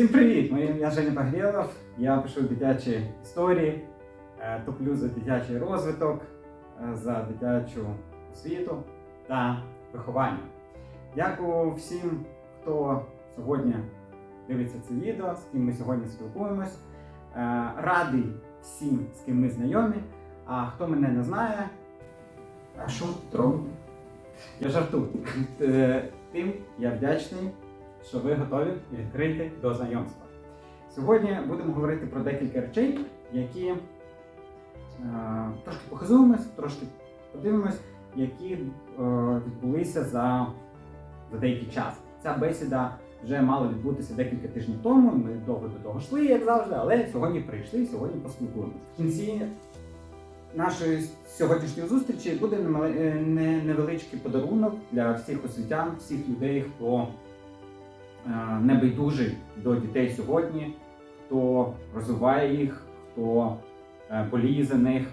Всім привіт! Моє ім'я Женя Пагрєлов. Я пишу дитячі історії, е, топлю за дитячий розвиток, е, за дитячу освіту та виховання. Дякую всім, хто сьогодні дивиться це відео, з ким ми сьогодні спілкуємось. Е, Радий всім, з ким ми знайомі. А хто мене не знає, а що? Я жартую. Тим я вдячний, що ви готові і відкриті до знайомства. Сьогодні будемо говорити про декілька речей, які е, трошки похизуємось, трошки подивимось, які е, відбулися за, за деякий час. Ця бесіда вже мала відбутися декілька тижнів тому. Ми довго до того йшли, як завжди, але сьогодні прийшли, сьогодні поспілкуємося. В кінці нашої сьогоднішньої зустрічі буде е, не- невеличкий подарунок для всіх освітян, всіх людей, хто небайдужий до дітей сьогодні, хто розвиває їх, хто е, боліє за них,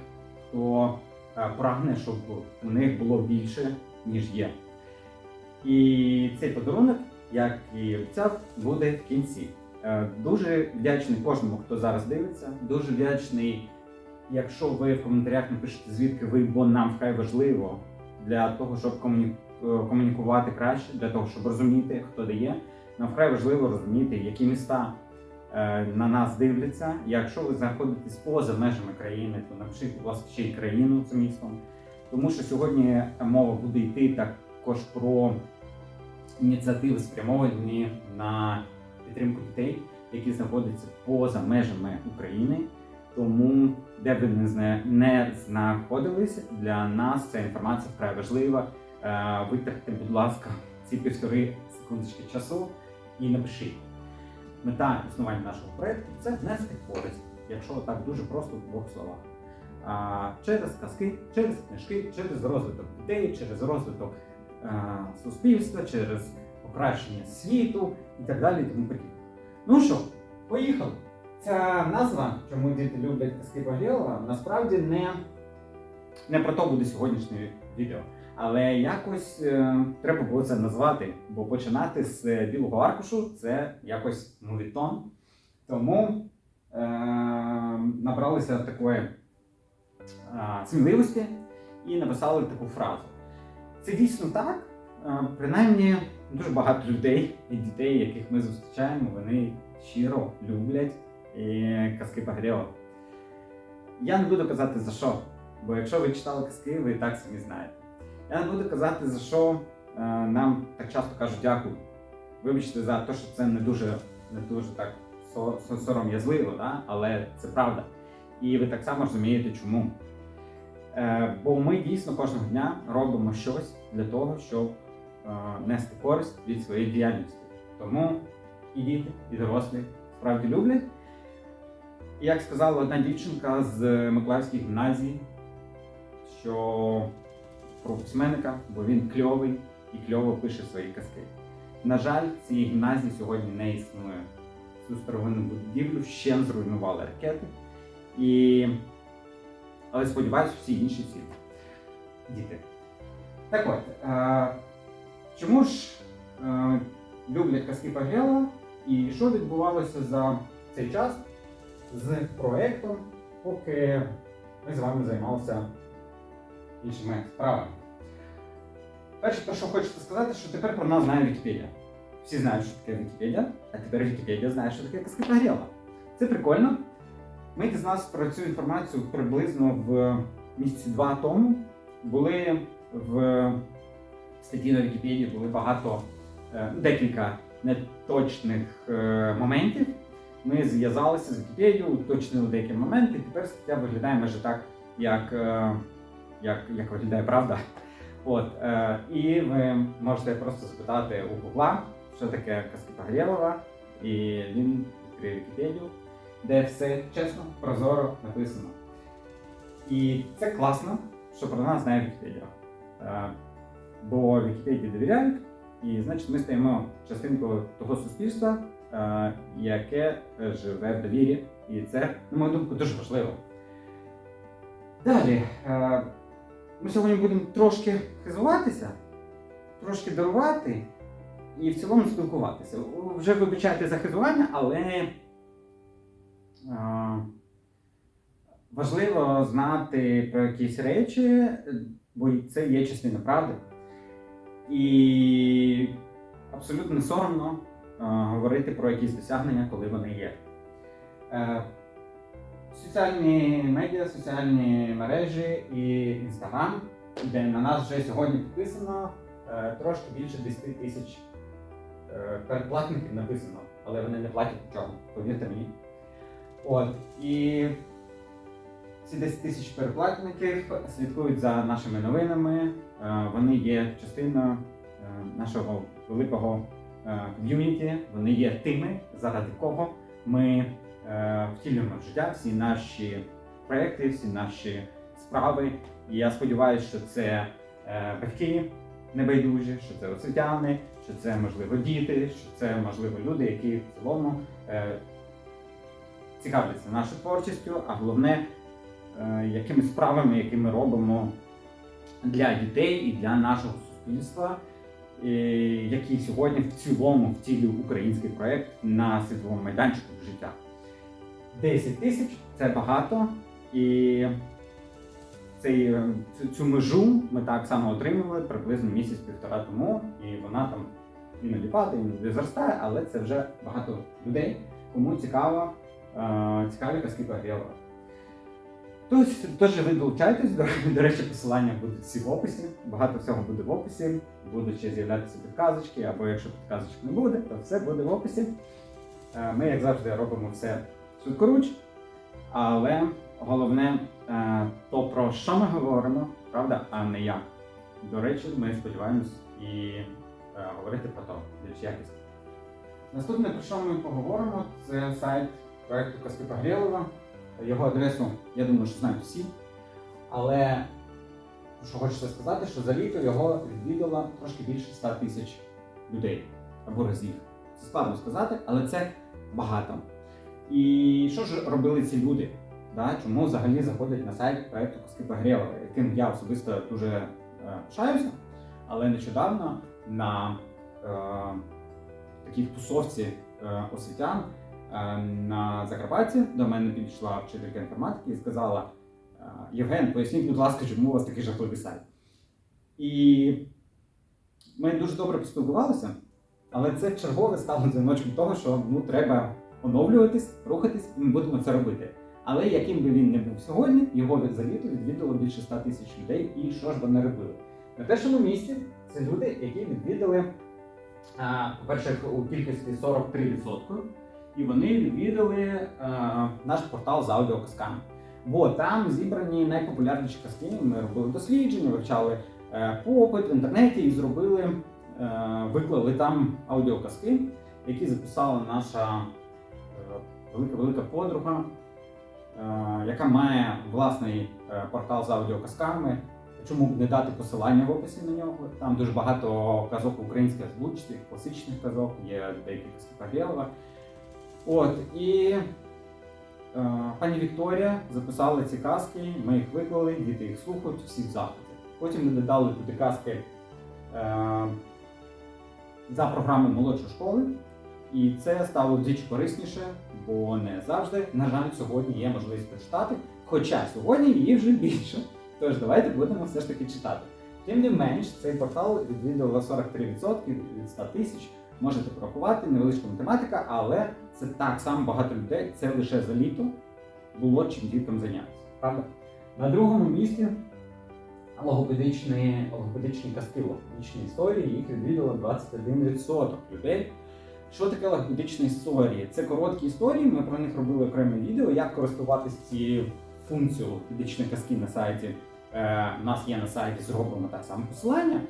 хто е, прагне, щоб у них було більше, ніж є. І цей подарунок, як і обіцяв, буде в кінці. Е, Дуже вдячний кожному, хто зараз дивиться. Дуже вдячний, якщо ви в коментарях напишете, звідки ви, бо нам вкрай важливо для того, щоб комуні- е, комунікувати краще, для того, щоб розуміти, хто дає. Нам вкрай важливо розуміти, які міста е, на нас дивляться. Якщо ви знаходитесь поза межами країни, то напишіть, будь ласка, ще й країну за містом. Тому що сьогодні мова буде йти також про ініціативи, спрямовані на підтримку дітей, які знаходяться поза межами України. Тому, де б ви не, знаходились, для нас ця інформація вкрай важлива. Е, Витратьте, будь ласка, ці півтори секундочки часу і напишіть. Мета існування нашого проєкту це внести користь, якщо так дуже просто в двох словах. А, через казки, через книжки, через розвиток дітей, через розвиток е, суспільства, через покращення світу і так далі. і Тому подібне. Ну що, поїхали. Ця назва, чому діти люблять казки Погрєлова, насправді не, не про то буде сьогоднішнє відео. Але якось е, треба було це назвати, бо починати з е, білого аркушу це якось мовітон. Тому е, набралися такої е, сміливості і написали таку фразу. Це дійсно так. Е, принаймні, дуже багато людей і дітей, яких ми зустрічаємо, вони щиро люблять казки Погрєва. Я не буду казати за що, бо якщо ви читали казки, ви так самі знаєте. Я не буду казати, за що е, нам так часто кажуть дякую. Вибачте за те, що це не дуже, не дуже так со- со- сором'язливо, да? але це правда. І ви так само розумієте, чому. Е, бо ми дійсно кожного дня робимо щось для того, щоб е, нести користь від своєї діяльності. Тому і діти, і дорослі справді люблять. Як сказала одна дівчинка з Миколаївської гімназії, що про письменника, бо він кльовий і кльово пише свої казки. На жаль, цієї гімназії сьогодні не існує. Цю старовинну будівлю ще зруйнували ракети. І... Але сподіваюся, всі інші всі діти. Так от, е... чому ж е... люблять казки Пагела і що відбувалося за цей час з проектом, поки ми з вами займалися іншими справами. Перше, про що хочеться сказати, що тепер про нас знає Вікіпедія. Всі знають, що таке Вікіпедія, а тепер Вікіпедія знає, що таке казки Погрєла. Це прикольно. Ми дізналися про цю інформацію приблизно в місяці два тому. Були в статті на Вікіпедії були багато, е, декілька неточних е, моментів. Ми зв'язалися з Вікіпедією, уточнили деякі моменти, і тепер стаття виглядає майже так, як, е, як, як виглядає правда. От, е, і ви можете просто запитати у Гугла, що таке казки Погрєлова, і він відкриє Вікіпедію, де все чесно, прозоро написано. І це класно, що про нас знає Вікіпедія. Е, бо Вікіпедії довіряють, і значить ми стаємо частинкою того суспільства, е, яке живе в довірі. І це, на мою думку, дуже важливо. Далі. е, Ми сьогодні будемо трошки хизуватися, трошки дарувати і в цілому спілкуватися. Вже вибачайте за хизування, але е, важливо знати про якісь речі, бо це є частина правди. І абсолютно соромно е, говорити про якісь досягнення, коли вони є. Соціальні медіа, соціальні мережі і інстаграм, де на нас вже сьогодні підписано е, трошки більше 10 тисяч е, передплатників написано, але вони не платять нічого, повірте мені. От, і ці 10 тисяч переплатників слідкують за нашими новинами. Е, Вони є частиною нашого великого ком'юніті. Вони є тими, заради кого ми втілюємо в життя всі наші проекти, всі наші справи. І я сподіваюся, що це е, батьки небайдужі, що це освітяни, що це можливо діти, що це можливо люди, які в цілому е, цікавляться нашою творчістю, а головне е, якими справами, які ми робимо для дітей і для нашого суспільства, е, які сьогодні в цілому втілює український проект на світовому майданчику життя. 10 тисяч це багато, і цей, е, цю, межу ми так само отримували приблизно місяць-півтора тому, і вона там іноді падає, іноді зростає, але це вже багато людей, кому цікаво, е, цікаві казки Погрєва. Тож, тож ви долучайтесь, до, до речі, посилання будуть всі в описі. Багато всього буде в описі. Будуть ще з'являтися підказочки, або якщо підказочок не буде, то все буде в описі. Е, Ми, як завжди, робимо все швидкоруч, але головне е, то, про що ми говоримо, правда, а не як. До речі, ми сподіваємось і е, говорити про то більш якісно. Наступне, про що ми поговоримо, це сайт проекту Казки Погрєлова. Його адресу, я думаю, що знають всі. Але що хочеться сказати, що за літо його відвідало трошки більше 100 тисяч людей або разів. Це складно сказати, але це багато. І що ж робили ці люди? Да? Чому взагалі заходять на сайт проекту Коски Погрєва, яким я особисто дуже е, пишаюся, але нещодавно на е, такій тусовці е, освітян е, на Закарпатті до мене підійшла вчителька інформатики і сказала: е, Євген, поясніть, будь ласка, чому у вас такий жахливий сайт. І ми дуже добре поспілкувалися, але це чергове стало дзвіночком того, що ну, треба оновлюватись, рухатись, і ми будемо це робити. Але яким би він не був сьогодні, його від- за відвідало більше 100 тисяч людей. І що ж вони робили? На першому місці це люди, які відвідали, по-перше, у кількості 43%, і вони відвідали а, наш портал з аудіоказками. Бо там зібрані найпопулярніші казки. Ми робили дослідження, вивчали е, попит в інтернеті і зробили, е, виклали там аудіоказки, які записала наша велика-велика подруга, е, яка має власний е, портал з аудіоказками. Чому б не дати посилання в описі на нього? Там дуже багато казок українських озвучці, класичних казок, є деякі казки Павєлова. От, і е, пані Вікторія записала ці казки, ми їх виклали, діти їх слухають, всі в захваті. Потім ми додали туди казки е, за програмою молодшої школи. І це стало вдвічі корисніше, бо не завжди, на жаль, сьогодні є можливість прочитати. Хоча сьогодні її вже більше. Тож давайте будемо все ж таки читати. Тим не менш, цей портал відвідувало 43% від 100 тисяч. Можете порахувати, невеличка математика, але це так само багато людей. Це лише за літо було чим діткам зайнятися. Правда? На другому місці логопедичні, логопедичні казки, логопедичні історії, їх відвідало 21% людей. Що таке логопедичні історії? Це короткі історії. Ми про них робили окреме відео, як користуватися цією функцією логопедичної казки на сайті. Е, у нас є на сайті, зробимо так само посилання.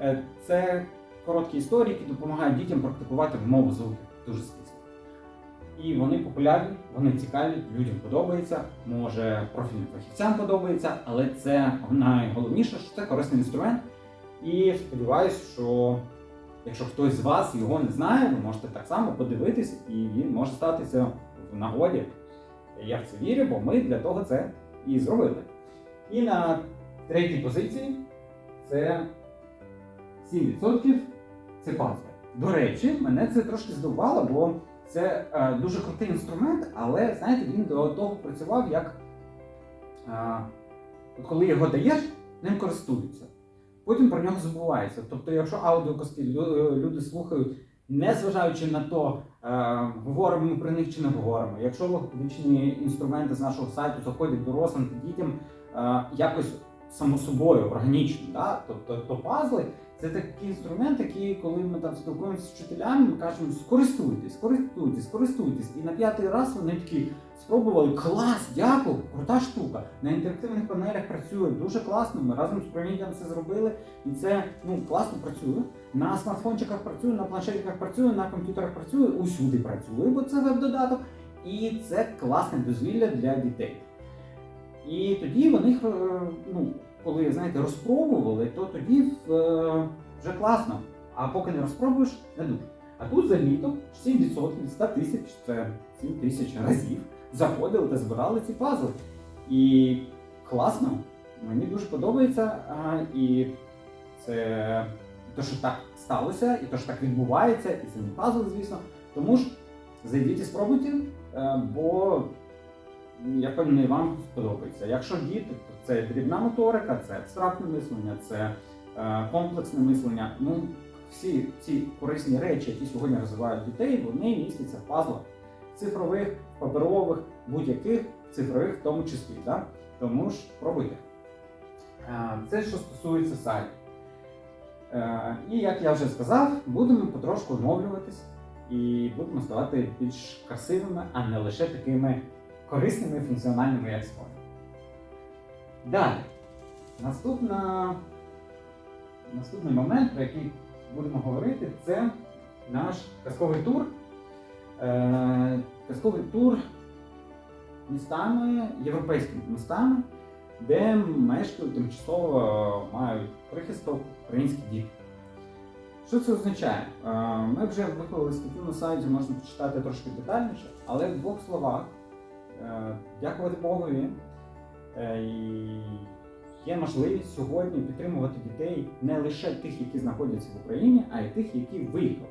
Е, це короткі історії, які допомагають дітям практикувати вимову звуків дуже стисло. І вони популярні, вони цікаві, людям подобається, може профільним фахівцям подобається, але це найголовніше, що це корисний інструмент. І сподіваюся, що якщо хтось з вас його не знає, ви можете так само подивитись, і він може статися в нагоді. Я в це вірю, бо ми для того це і зробили. І на третій позиції це 7% це пазли. До речі, мене це трошки здивувало, бо це е, дуже крутий інструмент, але знаєте, він до того працював як е, коли його даєш, ним користуються. Потім про нього забувається. Тобто, якщо аудіоказки люди слухають, не зважаючи на то, е, говоримо ми про них чи не говоримо. Якщо логічні інструменти з нашого сайту заходять дорослим та дітям е, якось само собою, органічно, да? тобто то пазли це такий інструмент, який, коли ми там спілкуємося з вчителями, ми кажемо, скористуйтесь, користуйтесь, користуйтесь. І на п'ятий раз вони такі спробували клас, дякую, крута штука. На інтерактивних панелях працює дуже класно. Ми разом з управлінням це зробили, і це ну класно працює. На смартфончиках працює, на планшетиках працює, на комп'ютерах працює, усюди працює, бо це веб-додаток. І це класне дозвілля для дітей. І тоді вони е, ну, коли знаєте, розпробували, то тоді е, вже класно. А поки не розпробуєш, не дуже. А тут за літо 7% від 100 тисяч, це 7 тисяч разів, заходили та збирали ці пазли. І класно, мені дуже подобається. І це те, що так сталося, і те, що так відбувається, і це не пазл, звісно. Тому ж зайдіть і спробуйте, е, бо я впевнений, вам сподобається. Якщо діти, то це дрібна моторика, це абстрактне мислення, це е, комплексне мислення. Ну, всі ці корисні речі, які сьогодні розвивають дітей, вони містяться в пазлах цифрових, паперових, будь-яких цифрових в тому числі. Да? Тому ж пробуйте. Е, Це що стосується сайту. Е, І як я вже сказав, будемо потрошку оновлюватись і будемо ставати більш красивими, а не лише такими корисними функціональними, як. Далі. Наступна, наступний момент, про який будемо говорити, це наш казковий тур. Е, казковий тур містами, європейськими містами, де мешкають тимчасово мають прихисток українські діти. Що це означає? Е, Ми вже виклали статтю на сайті, можна почитати трошки детальніше, але в двох словах, дякувати Богові, е, є можливість сьогодні підтримувати дітей не лише тих, які знаходяться в Україні, а й тих, які виїхали.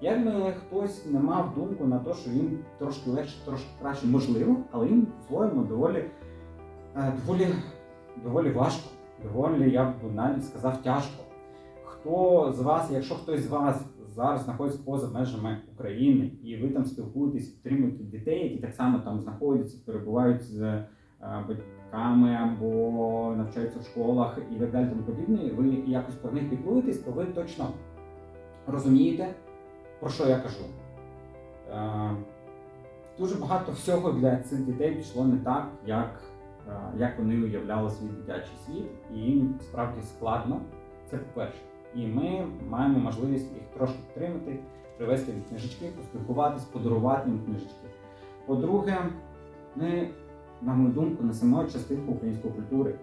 Якби хтось не мав думку на те, що їм трошки легше, трошки краще можливо, але їм по-своєму доволі, е, доволі, доволі важко, доволі, я б навіть сказав, тяжко. Хто з вас, якщо хтось з вас зараз знаходиться поза межами України, і ви там спілкуєтесь, підтримуєте дітей, які так само там знаходяться, перебувають з е, батьками або навчаються в школах і так далі, тому подібне, ви якось про них піклуєтесь, то ви точно розумієте, про що я кажу. Е, Дуже багато всього для цих дітей пішло не так, як, е, як вони уявляли свій дитячий світ, і їм справді складно. Це по-перше. І ми маємо можливість їх трошки підтримати, привезти їм книжечки, поспілкуватись, подарувати їм книжечки. По-друге, ми, на мою думку, несемо частинку української культури.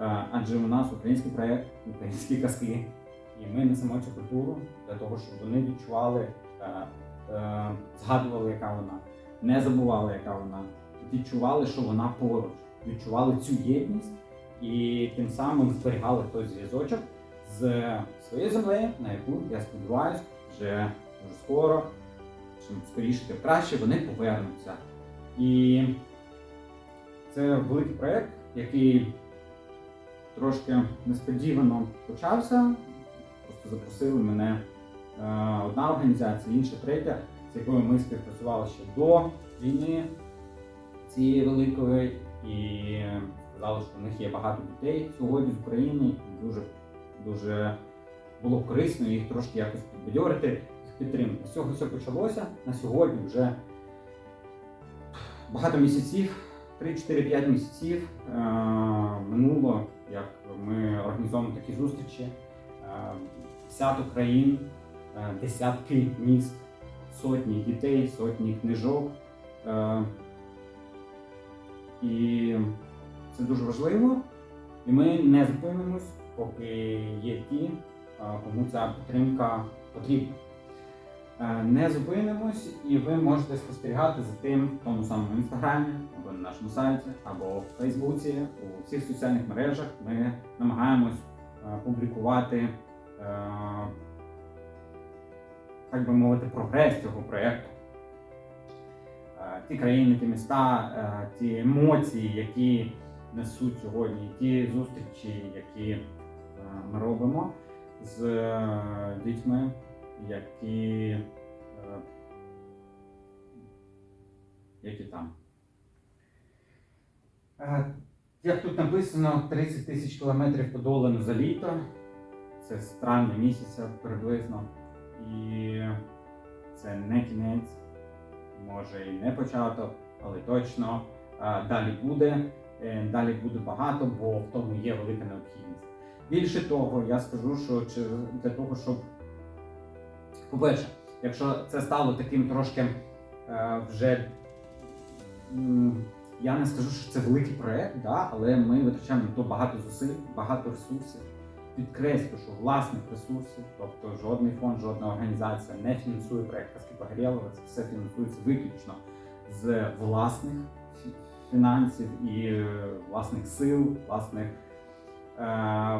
Е, Адже у нас український проєкт, українські казки. І ми несемо цю культуру для того, щоб вони відчували, е, е, згадували, яка вона, не забували, яка вона, відчували, що вона поруч, відчували цю єдність і тим самим зберігали той зв'язочок з своєю землею, на яку, я сподіваюся, вже дуже скоро, чим скоріше, тим краще, вони повернуться. І це великий проєкт, який трошки несподівано почався. Просто запросили мене е, одна організація, інша третя, з якою ми співпрацювали ще до війни цієї великої, і сказали, що в них є багато дітей сьогодні з України, дуже, дуже було б корисно їх трошки якось підбадьорити, їх підтримати. З цього все почалося. На сьогодні вже багато місяців, 3-4-5 місяців е, минуло, як ми організовуємо такі зустрічі. Е, Десяток країн, е, десятки міст, сотні дітей, сотні книжок. І це дуже важливо. І ми не зупинимось, поки є ті, кому ця підтримка потрібна. Е, Не зупинимось, і ви можете спостерігати за тим в тому самому інстаграмі, або на нашому сайті, або в Фейсбуці, у всіх соціальних мережах. Ми намагаємось е, публікувати е, так би мовити, прогрес цього проєкту. Ті країни, ті міста, ті емоції, які несуть сьогодні, ті зустрічі, які ми робимо з е, дітьми, які, е, які там. Е, Як тут написано, 30 тисяч кілометрів подолано за літо. Це з травня місяця приблизно. І це не кінець, може і не початок, але точно далі буде. Далі буде багато, бо в тому є велика необхідність. Більше того, я скажу, що для того, щоб, по-перше, якщо це стало таким трошки е, вже. Я не скажу, що це великий проект, да, але ми витрачаємо на то багато зусиль, багато ресурсів. Підкреслю, що власних ресурсів, тобто жодний фонд, жодна організація не фінансує проект Казки Погорєлова, це все фінансується виключно з власних фінансів і е, власних сил, власних,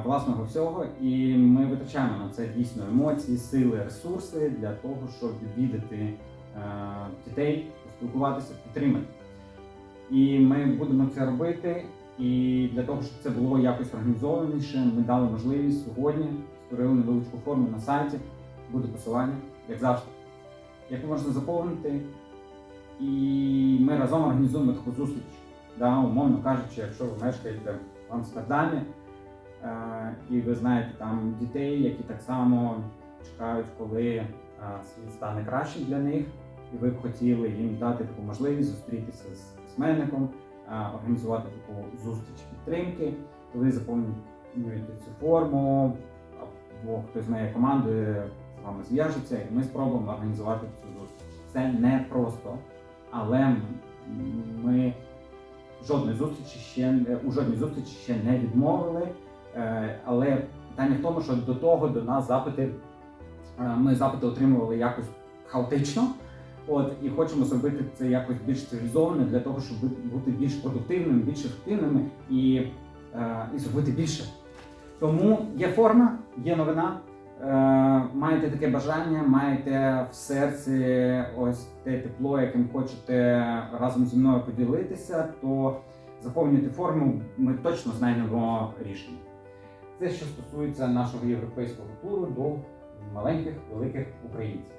власного всього. І ми витрачаємо на це дійсно емоції, сили, ресурси для того, щоб відвідати е, дітей, поспілкуватися, підтримати. І ми будемо це робити. І для того, щоб це було якось організованіше, ми дали можливість сьогодні, створили невеличку форму на сайті, буде посилання, як завжди, яку можна заповнити. І ми разом організуємо таку зустріч. Да, умовно кажучи, якщо ви мешкаєте в Амстердамі, е, і ви знаєте там дітей, які так само чекають, коли е, світ стане кращим для них, і ви б хотіли їм дати таку можливість зустрітися з письменником, е, організувати таку зустріч підтримки, ви заповнюєте цю форму, або хтось з моєї команди з вами зв'яжеться, і ми спробуємо організувати цю зустріч. Це не просто, але ми жодної зустрічі ще у жодній зустрічі ще не відмовили. Е, Але питання в тому, що до того до нас запити е, ми запити отримували якось хаотично. От і хочемо зробити це якось більш цивілізовано для того, щоб бути- більш продуктивними, більш ефективними і, е, і зробити більше. Тому є форма, є новина. Маєте таке бажання, маєте в серці ось те тепло, яким хочете разом зі мною поділитися, то заповнюйте форму, ми точно знайдемо рішення. Це що стосується нашого європейського туру до маленьких великих українців.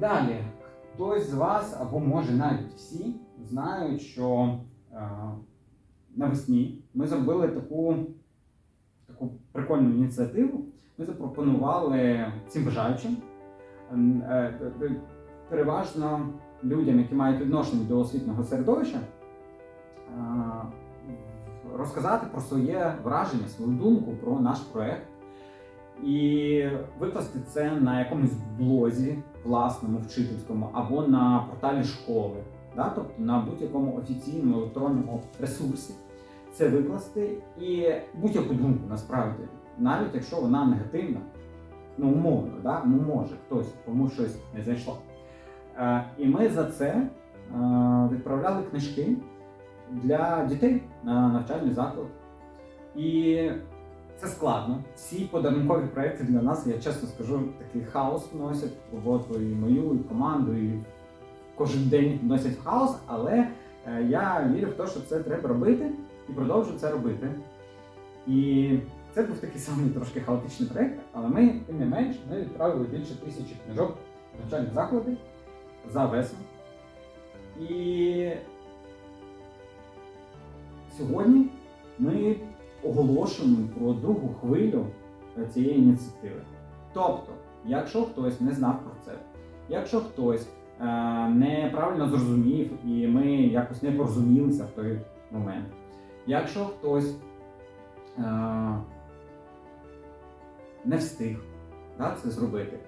Далі, хтось з вас, або може навіть всі, знають, що е, навесні ми зробили таку, таку прикольну ініціативу. Ми запропонували всім бажаючим, е, е, переважно людям, які мають відношення до освітнього середовища, е, розказати про своє враження, свою думку про наш проект і викласти це на якомусь блозі власному вчительському або на порталі школи, да? тобто на будь-якому офіційному електронному ресурсі. Це викласти і будь-яку думку насправді, навіть якщо вона негативна, ну умовно, да? ну може хтось кому щось не зайшло. Е, і ми за це е, відправляли книжки для дітей на навчальний заклад. І це складно. Всі подарункові проекти для нас, я чесно скажу, такий хаос вносять роботу і мою, і команду, і кожен день вносять хаос, але е, я вірю в те, що це треба робити і продовжую це робити. І це був такий самий трошки хаотичний проект, але ми, тим не менш, ми відправили більше тисячі книжок в навчальні заклади за весну. І сьогодні ми оголошуємо про другу хвилю цієї ініціативи. Тобто, якщо хтось не знав про це, якщо хтось е, неправильно зрозумів і ми якось не порозумілися в той момент, якщо хтось е, не встиг да, це зробити,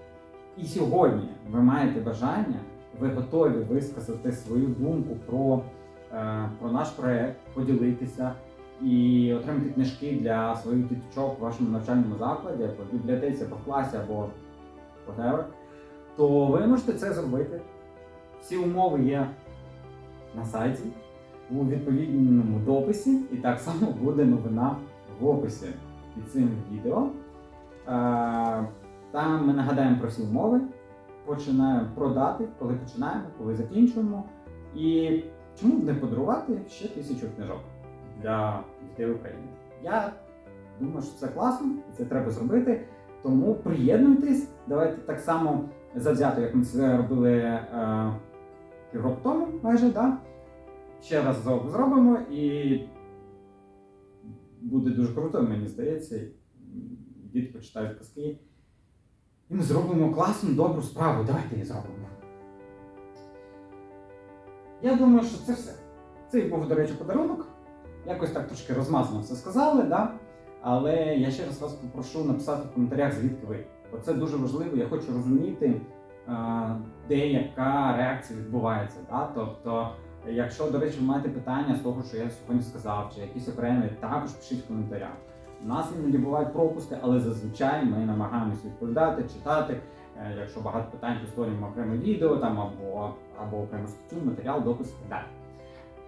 і сьогодні ви маєте бажання, ви готові висказати свою думку про, про наш проект, поділитися і отримати книжки для своїх діточок в вашому навчальному закладі, або в бібліотеці, в класі, або whatever, то ви можете це зробити. Всі умови є на сайті у відповідному дописі, і так само буде новина в описі під цим відео. Е, Там ми нагадаємо про всі умови, починаємо продати, коли починаємо, коли закінчуємо. І чому б не подарувати ще тисячу книжок для дітей України? Я думаю, що це класно, і це треба зробити. Тому приєднуйтесь, давайте так само завзято, як ми це робили е, півроку тому, майже, да? ще раз зробимо і буде дуже круто, мені здається. Діти почитають казки. І ми зробимо класну, добру справу. Давайте її зробимо. Я думаю, що це все. Це був, до речі, подарунок. Якось так трошки розмазано все сказали, да? але я ще раз вас попрошу написати в коментарях, звідки ви. Бо це дуже важливо, я хочу розуміти, де яка реакція відбувається. Да? Тобто, якщо, до речі, ви маєте питання з того, що я сьогодні сказав, чи якісь окремі, також пишіть в коментарях. У нас іноді бувають пропуски, але зазвичай ми намагаємося відповідати, читати. Е, Якщо багато питань, то створюємо окреме відео там або, або окрему статтю, матеріал, допис і далі.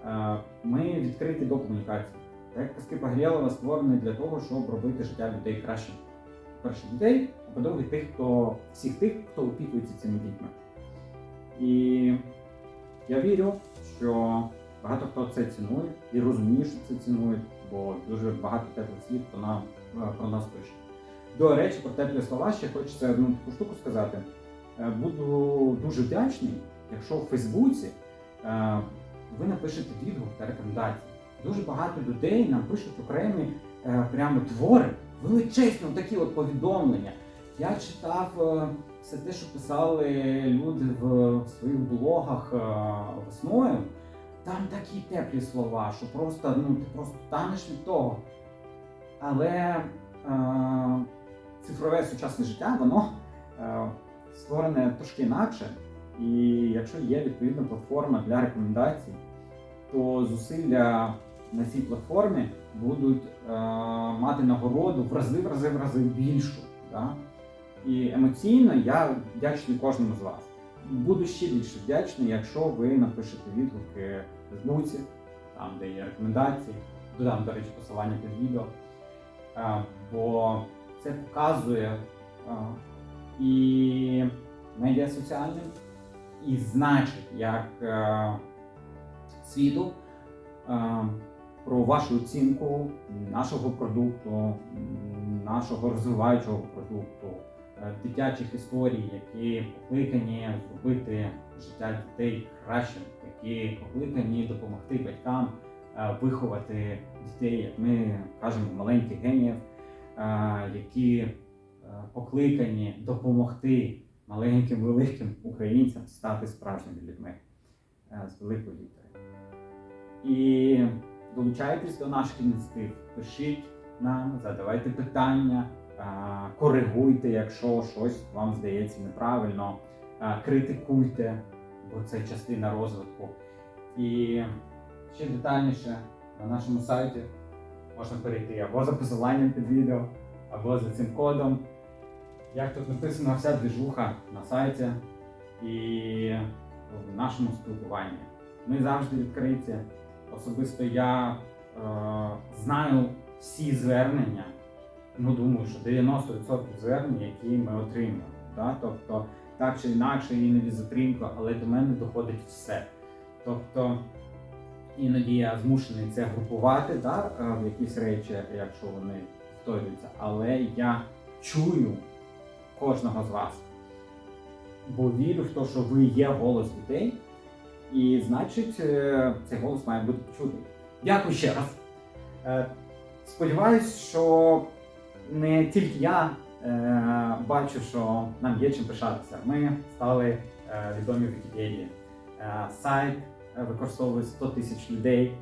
Е, Ми відкриті до комунікації. Проект казки Погрєлова створений для того, щоб робити життя людей кращим. Перше дітей, а по-друге, тих, хто всіх тих, хто опікується цими дітьми. І я вірю, що багато хто це цінує і розуміє, що це цінують, бо дуже багато теплих слів е, про нас пише. До речі, про теплі слова ще хочеться одну таку штуку сказати. Е, Буду дуже вдячний, якщо в Фейсбуці е, ви напишете відгук та рекомендації. Дуже багато людей нам пишуть окремі е, прямо твори, величезні такі от повідомлення. Я читав все те, що писали люди в своїх блогах весною. Там такі теплі слова, що просто ну ти просто танеш від того. Але цифрове сучасне життя, воно е, створене трошки інакше. І якщо є відповідна платформа для рекомендацій, то зусилля на цій платформі будуть е, мати нагороду в рази, в рази, в рази більшу. Да? І емоційно я вдячний кожному з вас. Буду ще більше вдячний, якщо ви напишете відгуки в Фейсбуці, там де є рекомендації, додам, до речі, посилання під відео. Е, бо це показує е, і медіа соціальним, і значить, як е, світу е, про вашу оцінку нашого продукту, нашого розвиваючого продукту, е, дитячих історій, які покликані зробити життя дітей кращим, які покликані допомогти батькам виховати дітей, як ми кажемо, маленьких геніїв, які е, покликані допомогти маленьким великим українцям стати справжніми людьми е, з великої літери. І долучайтесь до наших ініціатив, пишіть нам, задавайте питання, е, коригуйте, якщо щось вам здається неправильно, критикуйте, бо це частина розвитку. І ще детальніше на нашому сайті можна перейти або за посиланням під відео, або за цим кодом. Як тут написано, вся движуха на сайті і в нашому спілкуванні. Ми завжди відкриті. Особисто я е, знаю всі звернення. Ну, думаю, що 90% звернень, які ми отримуємо. Да? Тобто, так чи інакше, іноді затримка, але до мене доходить все. Тобто, іноді я змушений це групувати да, е, в якісь речі, якщо вони повторюються, але я чую кожного з вас. Бо вірю в те, що ви є голос дітей, і значить, е, цей голос має бути почутий. Дякую ще раз. Е, Сподіваюсь, що не тільки я бачу, що нам є чим пишатися. Ми стали відомі в Вікіпедії. Сайт використовує 100 тисяч людей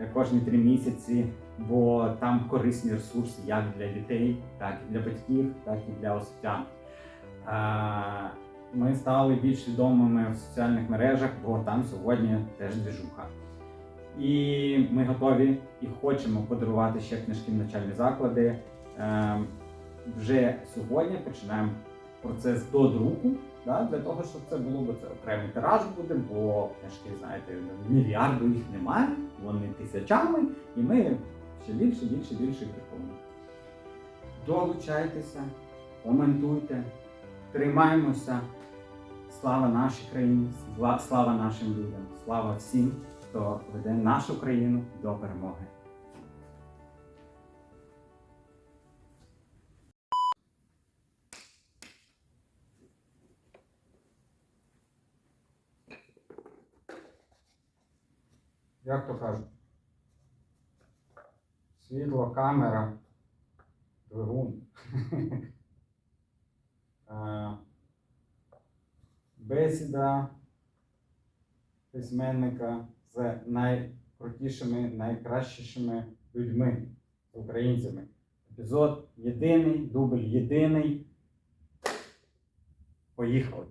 е, кожні три місяці, бо там корисні ресурси як для дітей, так і для батьків, так і для освітян. Е, Ми стали більш відомими в соціальних мережах, бо там сьогодні теж движуха. І ми готові і хочемо подарувати ще книжки в навчальні заклади. Е, Вже сьогодні починаємо процес до друку, да, для того, щоб це було, бо це окремий тираж буде, бо книжки, знаєте, мільярду їх немає, вони тисячами, і ми ще більше, більше, більше друкуємо. Долучайтеся, коментуйте, тримаємося. Слава нашій країні, слава нашим людям, слава всім, хто веде нашу країну до перемоги. Як то кажуть? Світло, камера, двигун. Е, Бесіда письменника з найкрутішими, найкращішими людьми, українцями. Епізод єдиний, дубль єдиний. Поїхали!